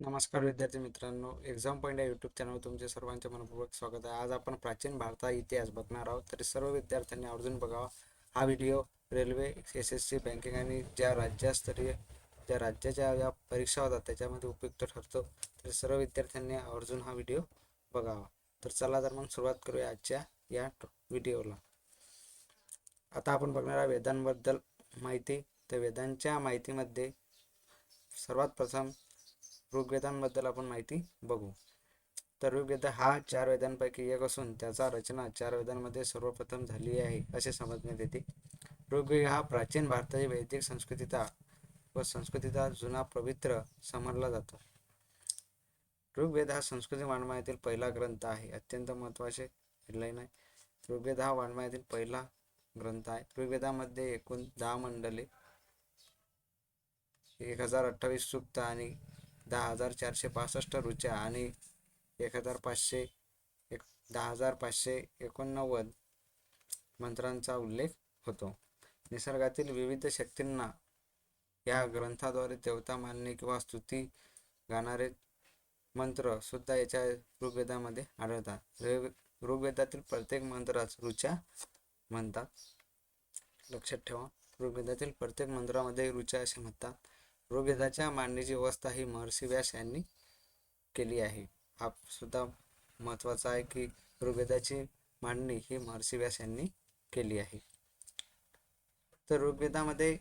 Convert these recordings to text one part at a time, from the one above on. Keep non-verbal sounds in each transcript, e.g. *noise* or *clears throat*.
नमस्कार विद्यार्थी मित्रांनो एक्झाम पॉईंट या यूट्यूब चॅनलवर तुमचे सर्वांचे मनपूर्वक स्वागत आहे. आज आपण प्राचीन भारता इतिहास बघणार आहोत. तरी सर्व विद्यार्थ्यांनी आवर्जून बघावा. हा video railway S S C banking आणि ज्या राज्यस्तरीय ज्या राज्याच्या या परीक्षा होतात त्याच्यामध्ये उपयुक्त ठरतो. तर सर्व विद्यार्थ्यांनी आवर्जून हा व्हिडिओ बघावा. तर चला तर मग सुरुवात करूया आजच्या या व्हिडिओला आता आपण बघणार आहे वेदांबद्दल माहिती. तर वेदांच्या माहितीमध्ये सर्वात प्रथम ऋग्वेदांबद्दल आपण माहिती बघू. तर ऋग्वेद हा चार वेदांपैकी एक असून त्याचा रचना चार वेदांमध्ये सर्वप्रथम झाली आहे असे समजण्यात येते. ऋग्वेद हा प्राचीन भारताची वैदिक संस्कृतीचा व संस्कृतीचा जुना पवित्र समजला जातो. ऋग्वेद हा संस्कृती वाङ्मयातील पहिला ग्रंथ आहे अत्यंत महत्त्वाचे हेडलाईन आहे. ऋग्वेद हा वाङ्मयातील पहिला ग्रंथ आहे. ऋग्वेदामध्ये एकूण दहा मंडले एक हजार अठ्ठावीस सूक्त आणि दहा हजार चारशे पासष्ट रुच्या आणि एक हजार पाचशे एक दहा हजार पाचशे एकोणनव्वद मंत्रांचा उल्लेख होतो. निसर्गातील विविध शक्तींना या ग्रंथाद्वारे देवता मानणे किंवा स्तुती गाणारे मंत्र सुद्धा याच्या ऋग्वेदामध्ये आढळतात. ऋग्वेदातील प्रत्येक मंत्रास ऋचा म्हणतात. लक्षात ठेवा ऋग्वेदातील प्रत्येक मंत्रामध्ये ऋचा असे म्हणतात. ऋग्वेदाच्या मांडणीची व्यवस्था ही महर्षी व्यास यांनी केली आहे. हा सुद्धा महत्त्वाचा आहे की ऋग्वेदाची मांडणी ही महर्षी व्यास यांनी केली आहे. तर ऋग्वेदामध्ये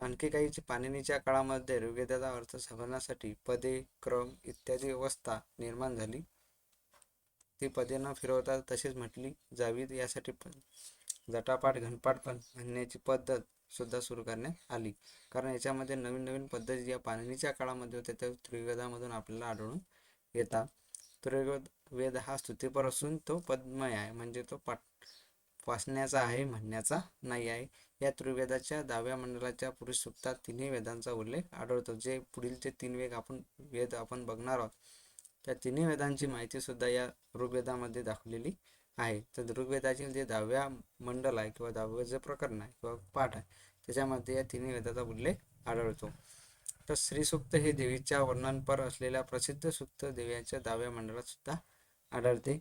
आणखी काही पाणिनीच्या काळामध्ये ऋग्वेदाचा अर्थ समजण्यासाठी पदे क्रम इत्यादी व्यवस्था निर्माण झाली. ती पदे न फिरवता तशीच म्हटली जावीत यासाठी पण जटापाठ घनपाठ पण म्हणण्याची पद्धत सुद्धा सुरू करण्यात आली. कारण याच्यामध्ये नवीन नवीन पद्धती ज्या पाणिनीच्या काळामध्ये होत्या त्या त्रिवेदामधून आपल्याला आढळून येतात. त्रिवेद वेद हा स्तुतीपर असून तो पद्मय आहे. म्हणजे तो पाठ वाचण्याचा आहे म्हणण्याचा नाही आहे. या त्रिवेदाच्या दहाव्या मंडळाच्या पुरुष सुप्तात तिन्ही वेदांचा उल्लेख आढळतो. जे पुढीलचे तीन वेग आपण वेद आपण बघणार आहोत त्या तिन्ही वेदांची माहिती सुद्धा या ऋग्वेदामध्ये दाखवलेली आहे. तर ऋग्वेदातील जे दहाव्या मंडल आहे किंवा दहावं जे प्रकरण आहे किंवा पाठ आहे त्याच्यामध्ये या तिन्ही वेदाचा उल्लेख आढळतो. तर श्रीसुक्त हे देवीच्या वर्णनपर असलेल्या प्रसिद्ध सूक्त देव्यांच्या दहाव्या मंडळात सुद्धा आढळते.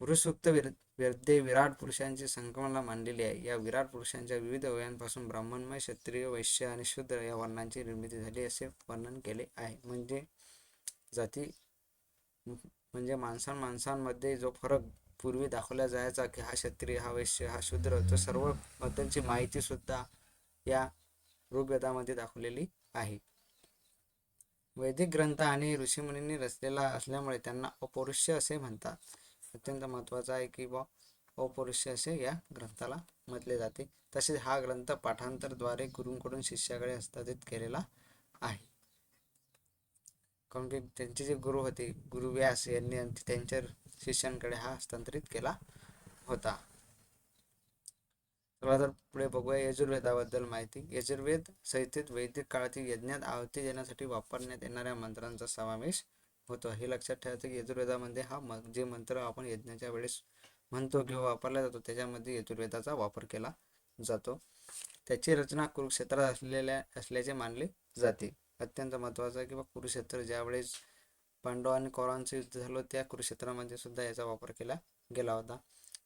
पुरुष सुक्त वेदे विराट पुरुषांची संक्रमणला मांडलेली आहे. या विराट पुरुषांच्या विविध वयांपासून ब्राह्मणमय क्षत्रिय वैश्य आणि शूद्र या वर्णांची निर्मिती झाली असे वर्णन केले आहे. म्हणजे जाती म्हणजे माणसां माणसांमध्ये जो फरक पूर्वी दाखवला जायचा की हा क्षत्रिय हा वैश्य हा शूद्र तो सर्व बद्दलची माहिती सुद्धा या ऋग्वेदामध्ये दाखवलेली आहे. वैदिक ग्रंथ आणि ऋषीमुनींनी रचलेला असल्यामुळे त्यांना अपौरुष्य असे म्हणतात. अत्यंत महत्त्वाचं आहे की बा अपौरुष्य असे या ग्रंथाला म्हटले जाते. तसेच हा ग्रंथ पाठांतरद्वारे गुरूंकडून शिष्याकडे हस्तांतरित केलेला आहे. कारण की त्यांचे जे गुरु होते गुरु व्यास यांनी त्यांच्या शिष्यांकडे हा हस्तांतरित केला होता. तर पुढे बघूया यजुर्वेदाबद्दल माहिती. यजुर्वेद संहितेत वैदिक काळातील यज्ञात आहुती देण्यासाठी वापरण्यात येणाऱ्या मंत्रांचा समावेश होतो. हे लक्षात ठेवायचं की यजुर्वेदामध्ये हा म जे मंत्र आपण यज्ञाच्या वेळेस म्हणतो किंवा वापरला जातो त्याच्यामध्ये यजुर्वेदाचा वापर केला जातो. त्याची रचना कुरुक्षेत्रात असलेल्या असल्याचे मानले जाते. अत्यंत महत्त्वाचं आहे किंवा कुरुक्षेत्र ज्यावेळेस पांडव आणि कौरवांचं युद्ध झालं त्या कुरुक्षेत्रामध्ये सुद्धा याचा वापर केला गेला होता.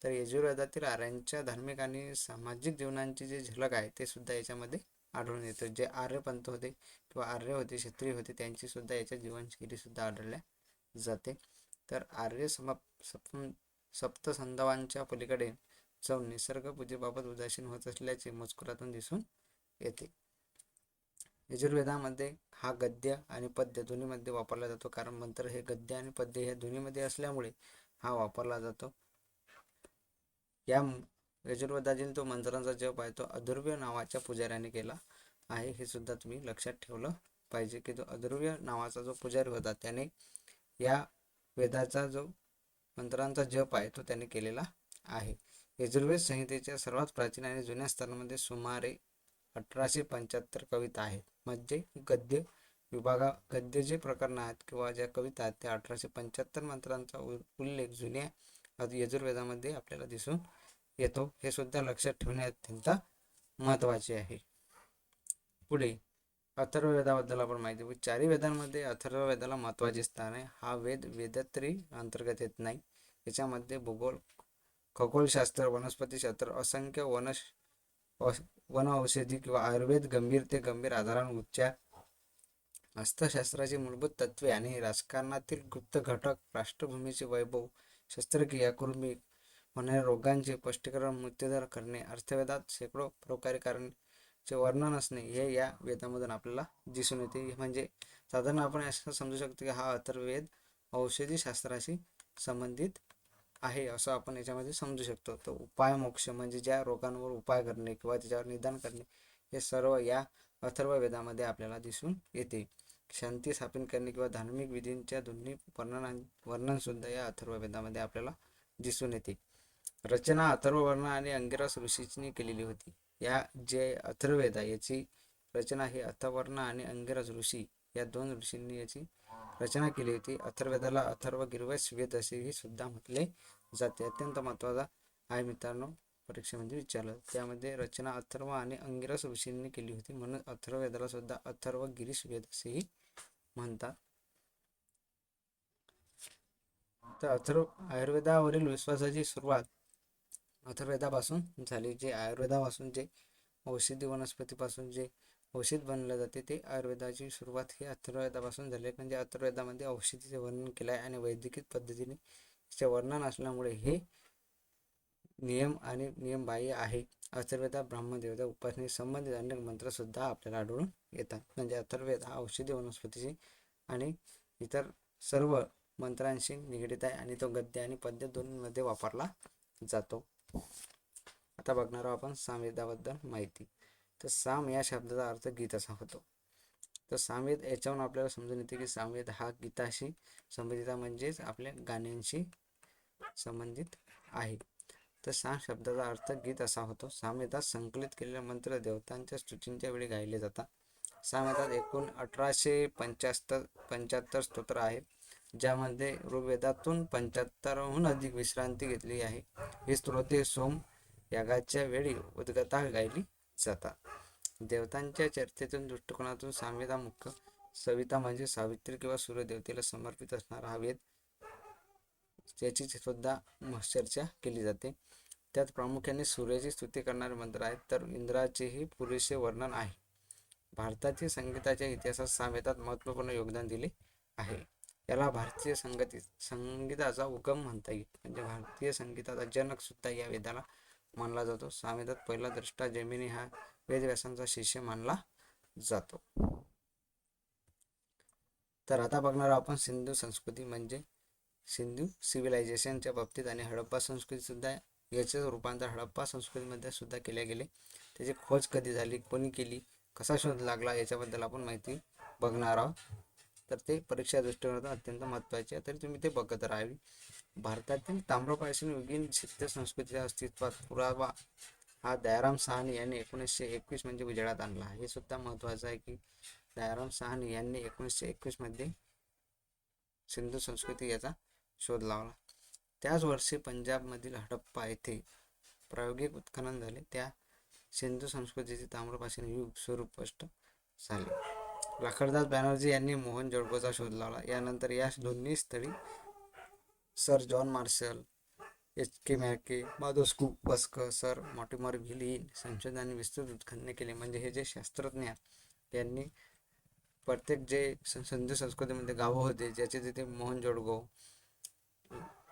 तर यजुर्वेदातील आर्यांच्या धार्मिक आणि सामाजिक जीवनांची जे झलक आहे ते सुद्धा याच्यामध्ये आढळून येतं. जे आर्यपंत होते किंवा आर्य होते क्षत्रिय होते त्यांची सुद्धा याच्या जीवनशैली सुद्धा आढळल्या जाते. तर आर्य समाप सप सप्तसंधवांच्या पलीकडे जाऊन निसर्ग पूजेबाबत उदासीन होत असल्याचे मजकुरातून दिसून येते. यजुर्वेदामध्ये हा गद्य आणि पद्य दोन्हीमध्ये वापरला जातो. कारण मंत्र हे गद्य आणि पद्य हे दोन्हीमध्ये असल्यामुळे हा वापरला जातो. या यजुर्वेदातील तो मंत्रांचा जप आहे. तो अधुर्व्य नावाच्या पुजाऱ्याने केला आहे. हे सुद्धा तुम्ही लक्षात ठेवलं पाहिजे की तो अधुर्व्य नावाचा जो पुजारी होता त्याने या वेदाचा जो मंत्रांचा जप आहे तो त्याने केलेला आहे. यजुर्वेद संहितेच्या सर्वात प्राचीन आणि जुन्या स्तरामध्ये सुमारे अठराशे पंच्याहत्तर कविता आहेत. म्हणजे गद्य विभागा गद्य जे प्रकरण आहेत किंवा ज्या कविता आहेत त्या अठराशे पंच्याहत्तर मंत्रांचा उल्लेख जुन्या यजुर्वेदामध्ये आपल्याला दिसून येतो. हे सुद्धा लक्षात ठेवणे अत्यंत महत्त्वाचे आहे. पुढे अथर्ववेदाबद्दल आपण माहिती बघू. चारी वेदांमध्ये अथर्ववेदाला महत्त्वाचे स्थान आहे. हा वेद वेदत्री अंतर्गत येत नाही. याच्यामध्ये भूगोल खगोलशास्त्र वनस्पतीशास्त्र असंख्य वनश वन औषधी किंवा आयुर्वेद गंभीर ते गंभीर आधारांवर उपचार अर्थशास्त्राची मूलभूत तत्वे आणि राजकारणातील गुप्त घटक राष्ट्रभूमीचे वैभव शस्त्रक्रिया कुर्मी होणाऱ्या रोगांचे स्पष्टीकरण मृत्यूदर करणे अर्थवेदात शेकडो प्रकारे चे वर्णन असणे हे या वेदामधून आपल्याला दिसून येते. म्हणजे साधारण आपण असं समजू शकतो की हा अथर्ववेद औषधी शास्त्राशी संबंधित आहे असं आपण याच्यामध्ये समजू शकतो. तर उपाय मोक्ष म्हणजे ज्या रोगांवर उपाय करणे किंवा त्याच्यावर निदान करणे हे सर्व या अथर्व वेदामध्ये आपल्याला दिसून येते. शांती स्थापन करणे किंवा धार्मिक विधींच्या दोन्ही वर्णना वर्णनसुद्धा या अथर्व वेदामध्ये आपल्याला दिसून येते. रचना अथर्ववर्ण आणि अंगिरस ऋषीने केलेली होती. या जे अथर्ववेद आहे याची रचना ही अथर्वर्ण आणि अंगिरस ऋषी या दोन ऋषींनी याची रचना केली होती. अथर्वेदाला अथर्व गिरवस वेद असेही सुद्धा म्हटले जाते. अत्यंत महत्त्वाचा आहे मित्रांनो परीक्षेमध्ये विचारलं. त्यामध्ये रचना अथर्व आणि अंगिरस ऋषींनी केली होती म्हणून अथर्ववेदाला सुद्धा अथर्व गिरीश वेद असेही म्हणतात. तर अथर्व आयुर्वेदावरील विश्वासाची सुरुवात अथर्वेदापासून झाली. जे आयुर्वेदापासून जे औषधी वनस्पतीपासून जे औषध बनलं जाते. ते आयुर्वेदाची सुरुवात ही अथर्ववेदापासून झाली म्हणजे अथर्ववेदामध्ये औषधीचे वर्णन केलं आहे आणि वैद्यकीय पद्धतीने तिचे वर्णन असल्यामुळे हे नियम आणि नियम बाह्य आहे. अथर्वेदा ब्रह्मदेवता उपासने संबंधित अनेक मंत्रसुद्धा आपल्याला आढळून येतात. म्हणजे अथर्वेद हा औषधी वनस्पतीशी आणि इतर सर्व मंत्रांशी निगडीत आहे आणि तो गद्य आणि पद्य दोन्हीमध्ये वापरला जातो. आता बघणार आहोत आपण सामवेदाबद्दल माहिती. तर साम या शब्दाचा अर्थ गीत असा होतो. तर सामवेद याच्यावरून आपल्याला समजून येते की सामवेद हा गीताशी संबंधित म्हणजेच आपल्या गाण्यांशी संबंधित आहे. तर साम शब्दाचा अर्थ गीत असा होतो. सामवेदात संकलित केलेले मंत्र देवतांच्या स्तुतींच्या वेळी गायले जातात. सामवेदात एकूण अठराशे पंच्याहत्तर पंच्याहत्तर स्तोत्र आहेत ज्यामध्ये ऋग्वेदातून पंच्याहत्तरहून अधिक विश्रांती घेतली आहे. ही स्तोत्रे सोम यागाच्या वेळी उद्गता गायली जातात देवतांच्या चर्चेतून दृष्टिकोनातून सामवेदा मुख्य सविता म्हणजे सावित्री किंवा सूर्यदेवतेला समर्पित असणारा हा वेद. त्याची सुद्धा चर्चा केली जाते. त्यात प्रामुख्याने सूर्याची स्तुती करणारे मंत्र आहेत तर इंद्राचेही पुरेसे वर्णन आहे. भारतातील संगीताच्या इतिहासात सामवेदात महत्त्वपूर्ण योगदान दिले आहे. याला भारतीय संगती संगीताचा उगम म्हणता येईल. म्हणजे भारतीय संगीताचा जनक सुद्धा या वेदाला मानला जातो. सामेदात पहिला दृष्टा जमिनी हा वेदव्यासांचा शिष्य मानला जातो. तर आता बघणार आपण सिंधू संस्कृती म्हणजे सिंधू सिव्हिलायझेशनच्या बाबतीत आणि हडप्पा संस्कृती सुद्धा याचे रूपांतर हडप्पा संस्कृतीमध्ये सुद्धा केले गेले. त्याची खोज कधी झाली कोणी केली कसा शोध लागला याच्याबद्दल आपण माहिती बघणार आहोत. तर ते परीक्षा दृष्टिकोनातून अत्यंत महत्त्वाचे आहे. तरी तुम्ही ते बघत राहावी. भारतातील ताम्रपाषाण युगीन सिद्ध संस्कृतीच्या अस्तित्वात पुरावा हा दयाराम सहानी यांनी एकोणीसशे एकवीस म्हणजे उजेडात आणला. हे सुद्धा महत्त्वाचं आहे की दयाराम सहानी यांनी एकोणीसशे एकवीसमध्ये सिंधू संस्कृती याचा शोध लावला. त्याच वर्षी पंजाबमधील हडप्पा येथे प्रायोगिक उत्खनन झाले. त्या सिंधू संस्कृतीचे ताम्रपाषाण युग स्वरूप स्पष्ट झाले. लाखरदास बॅनर्जी यांनी मोहन जोडकोचा शोध लावला. यानंतर या दोन्ही स्थळी sir John Marshall H K Mackay माधोस्कू पस्क सर मॉटिमर व्हिलीन आणि विस्तृत उत्खनने केले. म्हणजे हे जे शास्त्रज्ञ यांनी प्रत्येक जे सिंधू संस्कृतीमध्ये गावं होते ज्याचे तिथे मोहन जोडगो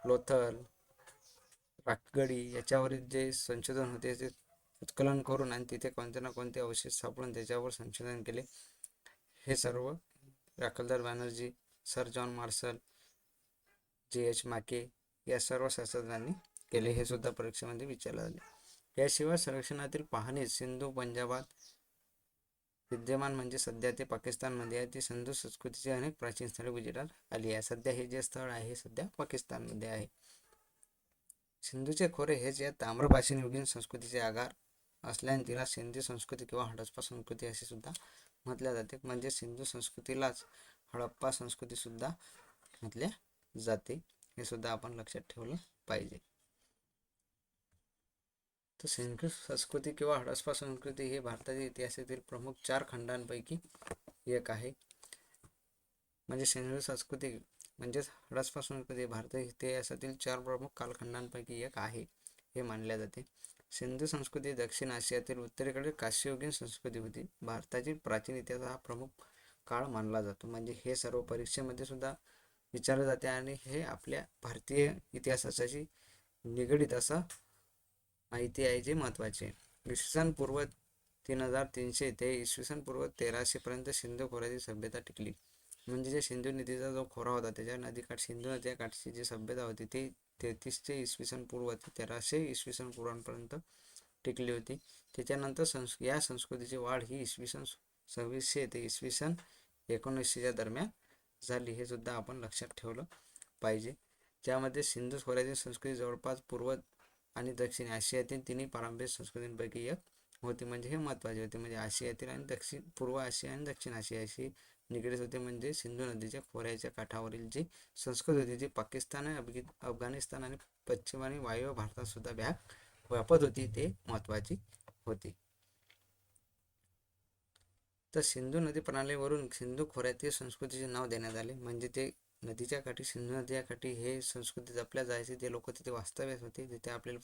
लोथल राखगडी याच्यावरील जे संशोधन होते ते उत्कलन करून आणि तिथे कोणते ना कोणते अवशेष सापडून त्याच्यावर संशोधन केले. हे सर्व Rakhaldas Banerjee sir John Marshall J H Mackay या सर्व शास्त्रज्ञांनी केले हे सुद्धा परीक्षेमध्ये विचारले आले याशिवाय संरक्षणातील पाहणी सिंधू पंजाबात विद्यमान म्हणजे सध्या ते पाकिस्तानमध्ये आहे. ती सिंधू संस्कृतीचे अनेक प्राचीन स्थळे गुजरात आली आहे सध्या हे जे स्थळ आहे हे सध्या पाकिस्तानमध्ये आहे. सिंधूचे खोरे हे या ताम्रपाषाण युगीन संस्कृतीचे आगार असल्याने तिला सिंधू संस्कृती किंवा हडप्पा संस्कृती असे सुद्धा म्हटल्या जाते. म्हणजे सिंधू संस्कृतीलाच हडप्पा संस्कृती सुद्धा म्हटल्या जाते. हे सुद्धा आपण लक्षात ठेवलं पाहिजे. तर संस्कृत संस्कृती किंवा हडप्पा संस्कृती हे भारताच्या इतिहासातील प्रमुख चार खंडांपैकी एक आहे. म्हणजे संस्कृत संस्कृती म्हणजेच हडप्पा संस्कृती भारताच्या इतिहासातील चार प्रमुख कालखंडांपैकी एक आहे हे मानले जाते. सिंधू संस्कृती दक्षिण आशियातील उत्तरेकडील काश्ययुगीन संस्कृती होती. भारतातील प्राचीन इतिहास हा प्रमुख काळ मानला जातो. म्हणजे हे सर्व परीक्षेमध्ये सुद्धा विचारले जाते आणि हे आपल्या भारतीय इतिहासाशी निगडीत असं माहिती आहे जे महत्त्वाचे इसवी सन पूर्व तीन हजार तीनशे ते इसवी सन पूर्व तेराशेपर्यंत सिंधू खोऱ्याची सभ्यता टिकली. म्हणजे जे सिंधू नदीचा जो खोरा होता त्याच्या नदीकाठ सिंधू नदीच्या काठची जी सभ्यता होती ती तेहतीसशे इसवी सन पूर्व ते तेराशे इसवी सन पूर्वांपर्यंत टिकली होती. त्याच्यानंतर संस् या संस्कृतीची वाढ ही इसवी सन सव्वीसशे ते इसवी सन एकोणीसशेच्या दरम्यान झाली हे सुद्धा आपण लक्षात ठेवलं पाहिजे. ज्यामध्ये सिंधू स्वराज्य संस्कृती जवळपास पूर्व आणि दक्षिण आशियातील तिन्ही पारंपरिक संस्कृतींपैकी एक होती. म्हणजे हे महत्त्वाचे होते. म्हणजे आशियातील आणि दक्षिण पूर्व आशिया आणि दक्षिण आशियाशी निगडीत होते. म्हणजे सिंधू नदीच्या खोऱ्याच्या काठावरील जी संस्कृती होती जी पाकिस्तान आणि अफगाणिस्तान आणि पश्चिम आणि वायव्य भारतात सुद्धा व्याप व्यापत होती. ते महत्त्वाची होती. तर सिंधू नदी प्रणालीवरून सिंधू खोऱ्यातील संस्कृतीचे नाव देण्यात आले. म्हणजे ते नदीच्या काठी सिंधू नदीच्या काठी हे संस्कृती जपल्या जायचे. ते लोक तिथे वास्तव्यास होते तिथे आपल्याला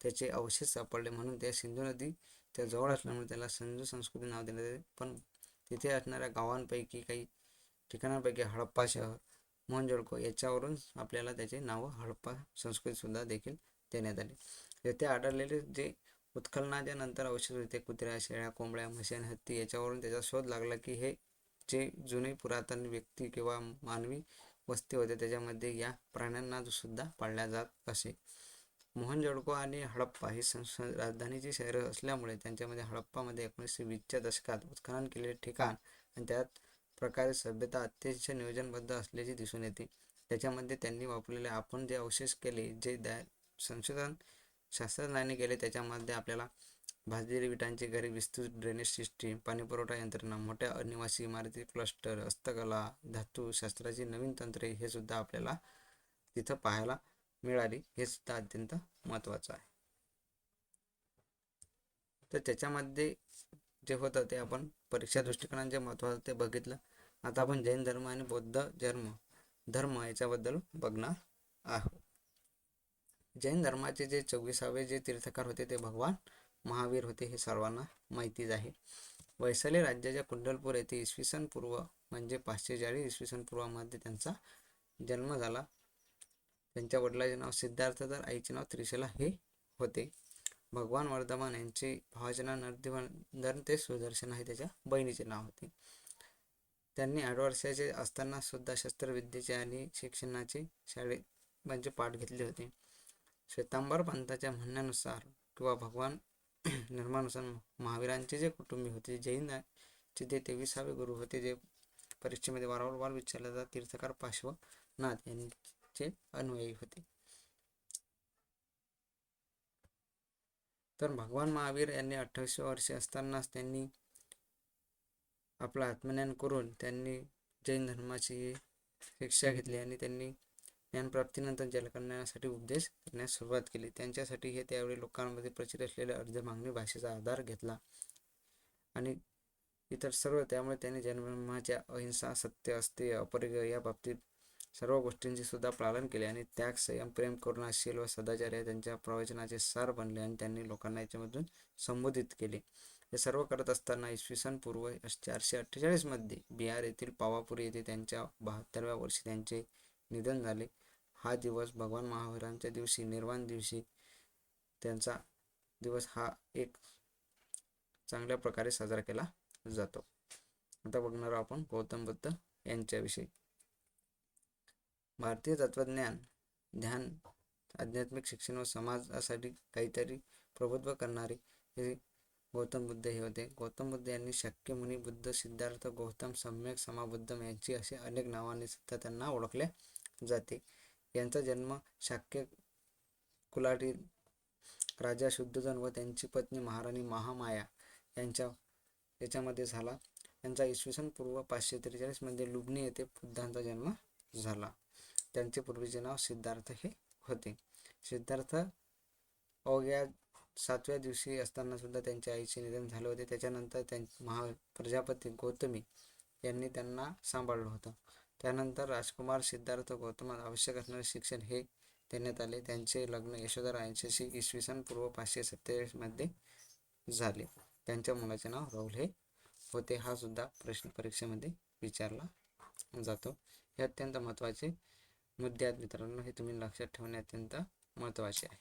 त्याचे अवशेष सापडले. म्हणून त्या सिंधू नदी त्या जवळ असल्यामुळे त्याला सिंधू संस्कृती नाव देण्यात आले. पण तिथे असणाऱ्या गावांपैकी काही ठिकाणांपैकी हडप्पा शहर मोहनजोडको याच्यावरून आपल्याला त्याचे नावं हडप्पा संस्कृतीसुद्धा देखील देण्यात आले. तेथे आढळलेले जे उत्खननाच्या नंतर अवशेष कुत्र्या शेळ्या कोंबड्या म्हशी आणि हत्ती याच्यावरून त्याचा शोध लागला की हे जे जुने पुरातन व्यक्ती किंवा मानवी वस्ती होते त्याच्यामध्ये या प्राण्यांना सुद्धा पाळल्या जात असे. मोहनजोडको आणि हडप्पा ही संस राजधानीची शहरं असल्यामुळे त्यांच्यामध्ये हडप्पामध्ये एकोणीसशे वीसच्या दशकात उत्खनन केलेले ठिकाण आणि त्यात प्रकारे सभ्यता अतिशय नियोजनबद्ध असल्याचे दिसून येते. त्याच्यामध्ये त्यांनी वापरलेले आपण जे अवशेष केले जे द्या संशोधन शास्त्रज्ञांनी केले. त्याच्यामध्ये आपल्याला भाजलेली विटांची घरे विस्तृत ड्रेनेज सिस्टीम पाणीपुरवठा यंत्रणा मोठ्या अनिवासी इमारती क्लस्टर हस्तकला धातू शास्त्राची नवीन तंत्रे हे सुद्धा आपल्याला तिथं पाहायला मिळाली. हे सुद्धा अत्यंत महत्त्वाचं आहे. तर त्याच्यामध्ये जे होतं ते आपण परीक्षा दृष्टिकोनाचे महत्त्वाचं ते बघितलं. आता आपण जैन धर्म आणि बौद्ध धर्म धर्म याच्याबद्दल बघणार आहोत. जैन धर्माचे जे चोवीसावे जे तीर्थकार होते ते भगवान महावीर होते हे सर्वांना माहितीच आहे. वैशाली राज्याच्या कुंडलपूर येथे इसवी सन पूर्व म्हणजे पाचशे चाळीस इसवी सन पूर्वामध्ये त्यांचा जन्म झाला. त्यांच्या वडिलाचे नाव सिद्धार्थ तर आईचे नाव त्रिशला हे होते. भगवान वर्धमान यांचे भावाचे नाव नरदिवंदन ते सुदर्शन आहे त्याच्या बहिणीचे नाव होते. त्यांनी आठ वर्षाचे असताना सुद्धा शस्त्रविद्येचे आणि शिक्षणाचे शाळेत म्हणजे पाठ घेतले होते. श्वेतांबर पंथाच्या म्हणण्यानुसार किंवा भगवान *clears throat* निर्मानुसार महावीरांचे जे कुटुंबी होते जैनचे जे तेविसावे गुरु होते जे परीक्षेमध्ये वारंवार विचारले जातात तीर्थकार पार्श्वनाथ यांचे अनुयायी होते. तर भगवान महावीर यांनी अठराशे वर्षे असतानाच त्यांनी आपलं आत्मज्ञान करून त्यांनी जैन धर्माची शिक्षा घेतली आणि त्यांनी ज्ञानप्राप्तीनंतर जलकल्याणासाठी उपदेश करण्यास सुरुवात केली. त्यांच्यासाठी हे त्यावेळी लोकांमध्ये प्रचित असलेल्या अर्ज मागणी भाषेचा आधार घेतला आणि इतर सर्व त्यामुळे त्यांनी जन्मच्या अहिंसा सत्य अस्तेय अपरिग्रह या बाबतीत सर्व गोष्टींचे सुद्धा पालन केले आणि त्याग संयम प्रेम करुणाशील व सदाचार्य त्यांच्या प्रवचनाचे सार बनले आणि त्यांनी लोकांना याच्यामधून संबोधित केले. हे सर्व करत असताना इसवी सन पूर्व चारशे अठ्ठेचाळीसमध्ये बिहार येथील पावापुरी येथे त्यांच्या बहात्तरव्या वर्षी त्यांचे निधन झाले. हा दिवस भगवान महावीरांच्या दिवशी निर्वाण दिवशी त्यांचा दिवस हा एक चांगल्या प्रकारे साजरा केला जातो. आता बघणार आपण गौतम बुद्ध यांच्याविषयी. भारतीय तत्वज्ञान ध्यान आध्यात्मिक शिक्षण व समाजासाठी काहीतरी प्रभुत्व करणारे हे गौतम बुद्ध हे होते. गौतम बुद्ध यांनी शाक्यमुनी बुद्ध सिद्धार्थ गौतम सम्यक समाबुद्धम यांची असे अनेक नावाने सुद्धा त्यांना ओळखले जाते. यांचा जन्म शाक्य कुलाटी राजा शुद्धजन व त्यांची पत्नी महाराणी महामाया यांच्या याच्यामध्ये झाला. यांचा इसवी सन पूर्व पाचशे त्रेचाळीसमध्ये लुबनी येथे बुद्धांचा जन्म झाला. त्यांचे पूर्वीचे नाव सिद्धार्थ हे होते. सिद्धार्थ अवघ्या सातव्या दिवशी असताना सुद्धा त्यांच्या आईचे निधन झाले होते. त्याच्यानंतर त्यां महा प्रजापती गौतमी यांनी त्यांना सांभाळलं होतं. त्यानंतर राजकुमार सिद्धार्थ गौतमात आवश्यक असणारे शिक्षण हे देण्यात आले. त्यांचे लग्न यशोधरा यांच्याशी इसवी सन पूर्व पाचशे सत्तेचाळीसमध्ये झाले. त्यांच्या मुलाचे नाव राहुल हे होते. हा सुद्धा प्रश्न परीक्षेमध्ये विचारला जातो. हे अत्यंत महत्त्वाचे मुद्दे आहेत मित्रांनो. हे तुम्ही लक्षात ठेवणे अत्यंत महत्त्वाचे आहे.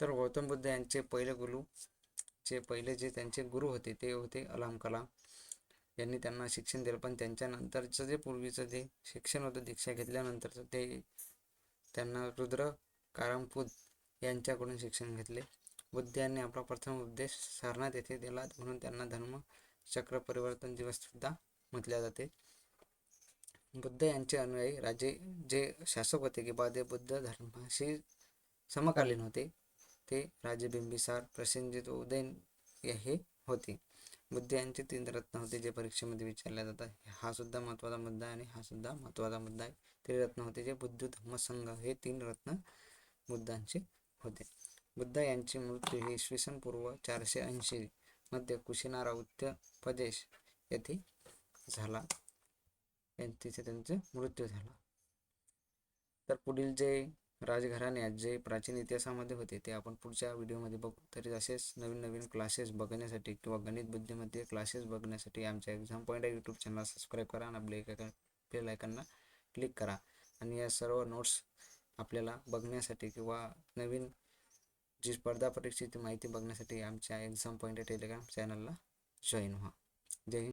तर गौतम बुद्ध यांचे पहिले गुरु जे पहिले जे त्यांचे गुरु होते ते होते अलाम कलाम. यांनी त्यांना शिक्षण दिलं. पण त्यांच्यानंतरचं जे पूर्वीचं जे शिक्षण होतं दीक्षा घेतल्यानंतरचं ते त्यांना रुद्र कारामपूत यांच्याकडून शिक्षण घेतले. बुद्ध यांनी आपला प्रथम उपदेश सारनाथ येथे दिला म्हणून त्यांना धर्म चक्र परिवर्तन दिवस सुद्धा म्हटले जाते. बुद्ध यांचे अनुयायी राजे जे शासक होते की बादे बुद्ध धर्माशी समकालीन होते ते राजे बिंबिसार प्रसेनजित उदयन हे होते. बुद्ध यांचे तीन रत्न होते जे परीक्षेमध्ये विचारले जातात. हा सुद्धा महत्त्वाचा मुद्दा आहे आणि हा सुद्धा महत्त्वाचा मुद्दा आहे. त्रिरत्न होते जे बुद्ध धम्मसंघ हे तीन रत्न बुद्धांचे होते. बुद्ध यांची मृत्यू ही इसवी सन पूर्व चारशे ऐंशी मध्ये कुशिनारा उत्तर प्रदेश येथे झाला. तिथे त्यांचा मृत्यू झाला. तर पुढील जे राजघराण्यात जे प्राचीन इतिहासामध्ये होते ते आपण पुढच्या व्हिडिओमध्ये बघू. तरी असेच नवीन नवीन क्लासेस बघण्यासाठी किंवा गणित बुद्धीमध्ये क्लासेस बघण्यासाठी आमच्या exam point YouTube channel subscribe करा आणि आपल्या बेल आयकनला क्लिक करा. आणि या सर्व नोट्स आपल्याला बघण्यासाठी किंवा नवीन जी स्पर्धा परीक्षेची माहिती बघण्यासाठी आमच्या एक्झाम पॉईंट टेलिग्राम चॅनलला जॉईन व्हा.